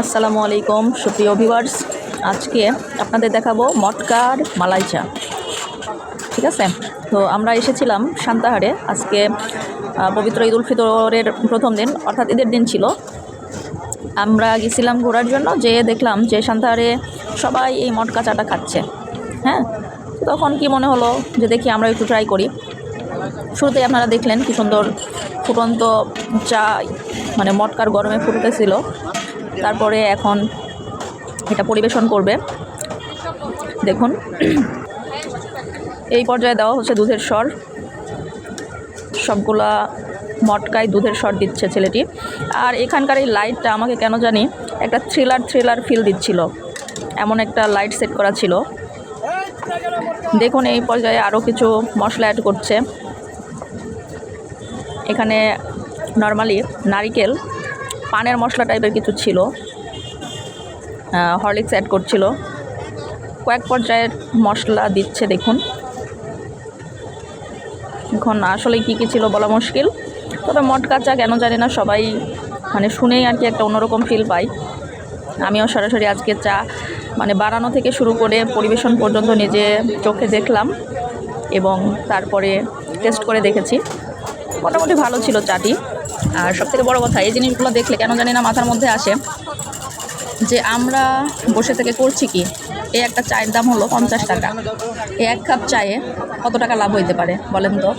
আসসালামু আলাইকুম, সুপ্রিয় ভিউয়ার্স আজকে আপনাদের দেখাবো মটকার মালাই চা। ঠিক আছে? তো আমরা এসেছিলাম সান্তাহারে। আজকে পবিত্র ঈদ উল ফিতরের প্রথম দিন, অর্থাৎ ঈদের দিন ছিল। আমরা গেছিলাম ঘোরার জন্য যে দেখলাম যে সান্তাহারে সবাই এই মটকা চাটা খাচ্ছে। হ্যাঁ? তখন কি মনে হলো যে দেখি আমরা একটু ট্রাই করি। শুরুতেই আপনারা দেখলেন কি সুন্দর ফুটন্ত চা মানে মটকার গরমে ফুটতেছিল। তারপরে এখন এটা পরিবেশন করবে। দেখুন, এই পর্যায়ে দেওয়া হচ্ছে দুধের স্বর সবগুলা মটকায় দুধের স্বর দিচ্ছে ছেলেটি। আর এখানকার এই লাইটটা আমাকে কেন জানি একটা থ্রিলার থ্রিলার ফিল দিচ্ছিল। এমন একটা লাইট সেট করা ছিল। দেখুন, এই পর্যায়ে আরও কিছু মশলা অ্যাড করছে। এখানে নর্মালি নারিকেল পানের মশলা টাইপের কিছু ছিল। হরলিক্স অ্যাড করছিল। কয়েক পর্যায়ের মশলা দিচ্ছে, দেখুন। এখন আসলে কী কী ছিল বলা মুশকিল। তবে মটকা চা কেন জানি না, সবাই মানে শুনেই আর কি একটা অন্যরকম ফিল পাই। আমিও সরাসরি আজকে চা মানে বানানো থেকে শুরু করে পরিবেশন পর্যন্ত নিজে চোখে দেখলাম এবং তারপরে টেস্ট করে দেখেছি। মোটামুটি ভালো ছিল চাটি। আর সবথেকে বড় কথা, এই জিনিসগুলো দেখলে কেন জানি না মাথার মধ্যে আসে। যে আমরা বসে থেকে করছি কি? এই একটা চায়ের দাম হলো পঞ্চাশ টাকা। এই এক কাপ চায়ে কত টাকা লাভ হইতে পারে বলেন তো?